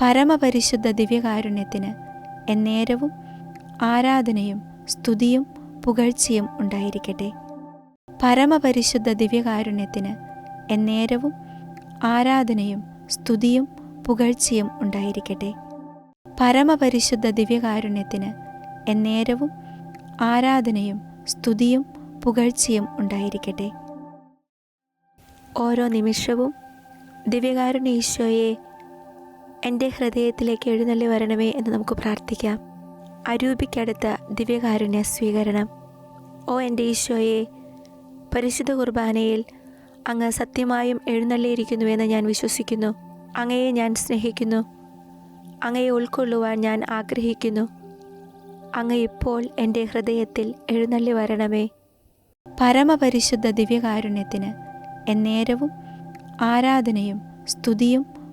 പരമപരിശുദ്ധ ദിവ്യകാരുണ്യത്തിന് എന്നേരവും ആരാധനയും സ്തുതിയും പുകഴ്ചയും ഉണ്ടായിരിക്കട്ടെ. പരമപരിശുദ്ധ ദിവ്യകാരുണ്യത്തിന് എന്നേരവും ആരാധനയും സ്തുതിയും പുകഴ്ചയും ഉണ്ടായിരിക്കട്ടെ. പരമപരിശുദ്ധ ദിവ്യകാരുണ്യത്തിന് എന്നേരവും ആരാധനയും സ്തുതിയും പുകഴ്ചയും ഉണ്ടായിരിക്കട്ടെ. ഓരോ നിമിഷവും ദിവ്യകാരുണ്യ ഈശോയെ എന്റെ ഹൃദയത്തിലേക്ക് എഴുന്നള്ളി വരണമേ എന്ന് നമുക്ക് പ്രാർത്ഥിക്കാം. അരൂപിക്കടുത്ത ദിവ്യകാരുണ്യ സ്വീകരണം. ഓ എന്റെ ഈശോയെ പരിശുദ്ധ കുർബാനയിൽ അങ്ങ് സത്യമായും എഴുന്നള്ളിയിരിക്കുന്നുവെന്ന് ഞാൻ വിശ്വസിക്കുന്നു. അങ്ങയെ ഞാൻ സ്നേഹിക്കുന്നു. അങ്ങയെ ഉൾക്കൊള്ളുവാൻ ഞാൻ ആഗ്രഹിക്കുന്നു. അങ്ങ് ഇപ്പോൾ എന്റെ ഹൃദയത്തിൽ എഴുന്നള്ളി വരണമേ. പരമപരിശുദ്ധ ദിവ്യകാരുണ്യത്തിന് എന്നേരവും ആരാധനയും സ്തുതിയും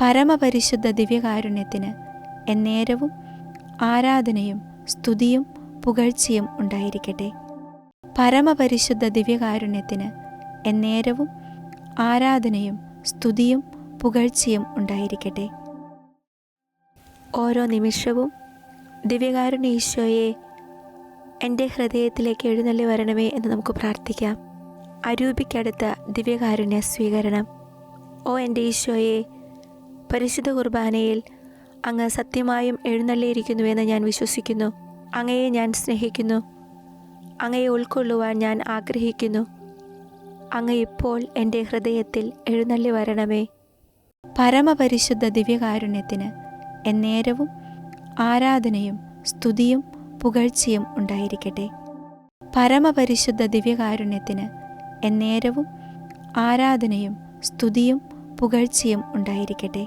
പരമപരിശുദ്ധ ദിവ്യകാരുണ്യത്തിന് എന്നേരവും ആരാധനയും സ്തുതിയും പുകഴ്ചയും ഉണ്ടായിരിക്കട്ടെ. പരമപരിശുദ്ധ ദിവ്യകാരുണ്യത്തിന് എന്നേരവും ആരാധനയും സ്തുതിയും പുകഴ്ചയും ഉണ്ടായിരിക്കട്ടെ. ഓരോ നിമിഷവും ദിവ്യകാരുണ്യ ഈശോയെ എന്റെ ഹൃദയത്തിലേക്ക് എഴുന്നള്ളി വരണമേ എന്ന് നമുക്ക് പ്രാർത്ഥിക്കാം. അരൂപിക്കടുത്ത ദിവ്യകാരുണ്യ സ്വീകരണം. ഓ എന്റെ ഈശോയെ പരിശുദ്ധ കുർബാനയിൽ അങ്ങ് സത്യമായും എഴുന്നള്ളിയിരിക്കുന്നുവെന്ന് ഞാൻ വിശ്വസിക്കുന്നു. അങ്ങയെ ഞാൻ സ്നേഹിക്കുന്നു. അങ്ങയെ ഉൾക്കൊള്ളുവാൻ ഞാൻ ആഗ്രഹിക്കുന്നു. അങ്ങ് ഇപ്പോൾ എന്റെ ഹൃദയത്തിൽ എഴുന്നള്ളി വരണമേ. പരമപരിശുദ്ധ ദിവ്യകാരുണ്യത്തിന് എന്നേരവും ആരാധനയും സ്തുതിയും പുകഴ്ചയും ഉണ്ടായിരിക്കട്ടെ. പരമപരിശുദ്ധ ദിവ്യകാരുണ്യത്തിന് എന്നേരവും ആരാധനയും സ്തുതിയും പുകഴ്ചയും ഉണ്ടായിരിക്കട്ടെ.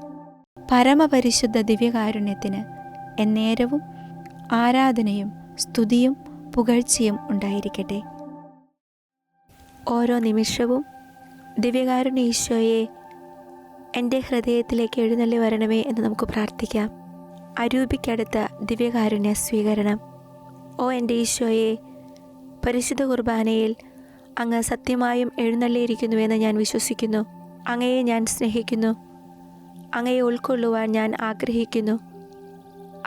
പരമപരിശുദ്ധ ദിവ്യകാരുണ്യത്തിന് എന്നേരവും ആരാധനയും സ്തുതിയും പുകഴ്ചയും ഉണ്ടായിരിക്കട്ടെ. ഓരോ നിമിഷവും ദിവ്യകാരുണ്യ ഈശോയെ എന്റെ ഹൃദയത്തിലേക്ക് എഴുന്നള്ളി വരണമേ എന്ന് നമുക്ക് പ്രാർത്ഥിക്കാം. അരൂപിക്കടുത്ത ദിവ്യകാരുണ്യ സ്വീകരണം. ഓ എന്റെ ഈശോയെ പരിശുദ്ധ കുർബാനയിൽ അങ്ങ് സത്യമായും എഴുന്നള്ളിയിരിക്കുന്നുവെന്ന് ഞാൻ വിശ്വസിക്കുന്നു. അങ്ങയെ ഞാൻ സ്നേഹിക്കുന്നു. അങ്ങയെ ഉൾക്കൊള്ളുവാൻ ഞാൻ ആഗ്രഹിക്കുന്നു.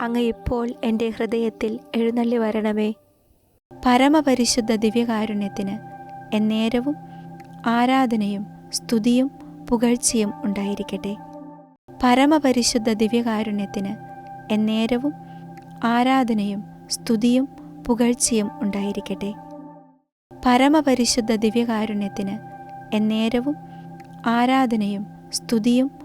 അങ്ങ് ഇപ്പോൾ എന്റെ ഹൃദയത്തിൽ എഴുന്നള്ളി വരണമേ. പരമപരിശുദ്ധ ദിവ്യകാരുണ്യത്തിന് എന്നേരവും ആരാധനയും സ്തുതിയും പുകഴ്ചയും ഉണ്ടായിരിക്കട്ടെ. പരമപരിശുദ്ധ ദിവ്യകാരുണ്യത്തിന് എന്നേരവും ആരാധനയും സ്തുതിയും പുകഴ്ചയും ഉണ്ടായിരിക്കട്ടെ. പരമപരിശുദ്ധ ദിവ്യകാരുണ്യത്തിന് എന്നേരവും ആരാധനയും സ്തുതിയും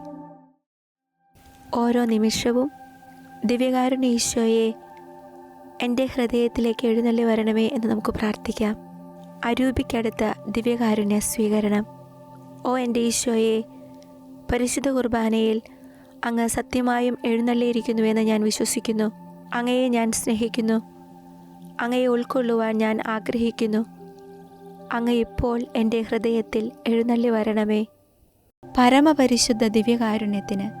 ഓരോ നിമിഷവും ദിവ്യകാരുണ്യ ഈശോയെ എന്റെ ഹൃദയത്തിലേക്ക് എഴുന്നള്ളി വരണമേ എന്ന് നമുക്ക് പ്രാർത്ഥിക്കാം. അരൂപിക്കടുത്ത ദിവ്യകാരുണ്യ സ്വീകരണം. ഓ എന്റെ ഈശോയെ പരിശുദ്ധ കുർബാനയിൽ അങ്ങ് സത്യമായും എഴുന്നള്ളിയിരിക്കുന്നുവെന്ന് ഞാൻ വിശ്വസിക്കുന്നു. അങ്ങയെ ഞാൻ സ്നേഹിക്കുന്നു. അങ്ങയെ ഉൾക്കൊള്ളുവാൻ ഞാൻ ആഗ്രഹിക്കുന്നു. അങ്ങ് ഇപ്പോൾ എന്റെ ഹൃദയത്തിൽ എഴുന്നള്ളി വരണമേ. പരമപരിശുദ്ധ ദിവ്യകാരുണ്യത്തിന്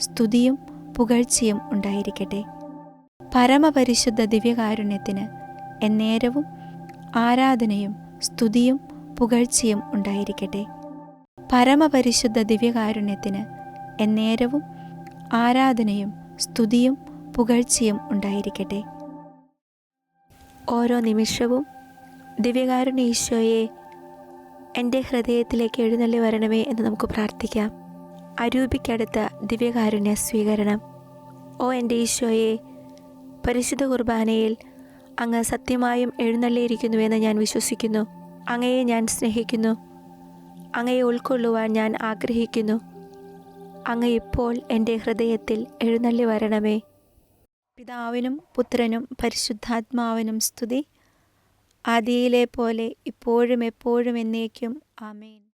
സ്തുതിയും പുകഴ്ചയും ഉണ്ടായിരിക്കട്ടെ. പരമപരിശുദ്ധ ദിവ്യകാരുണ്യത്തിന് എന്നേരവും ആരാധനയും സ്തുതിയും പുകഴ്ചയും ഉണ്ടായിരിക്കട്ടെ. പരമപരിശുദ്ധ ദിവ്യകാരുണ്യത്തിന് എന്നേരവും ആരാധനയും സ്തുതിയും പുകഴ്ചയും ഉണ്ടായിരിക്കട്ടെ. ഓരോ നിമിഷവും ദിവ്യകാരുണ്യ ഈശോയെ എന്റെ ഹൃദയത്തിലേക്ക് എഴുന്നള്ളി വരണമേ എന്ന് നമുക്ക് പ്രാർത്ഥിക്കാം. അരൂപിക്കടുത്ത ദിവ്യകാരുണ്യ സ്വീകരണം. ഓ എന്റെ ഈശോയെ പരിശുദ്ധ കുർബാനയിൽ അങ്ങ് സത്യമായും എഴുന്നള്ളിയിരിക്കുന്നുവെന്ന് ഞാൻ വിശ്വസിക്കുന്നു. അങ്ങയെ ഞാൻ സ്നേഹിക്കുന്നു. അങ്ങയെ ഉൾക്കൊള്ളുവാൻ ഞാൻ ആഗ്രഹിക്കുന്നു. അങ്ങ് ഇപ്പോൾ എന്റെ ഹൃദയത്തിൽ എഴുന്നള്ളി വരണമേ. പിതാവിനും പുത്രനും പരിശുദ്ധാത്മാവിനും സ്തുതി. ആദിയിലെ പോലെ ഇപ്പോഴും എപ്പോഴും എന്നേക്കും. ആമേൻ.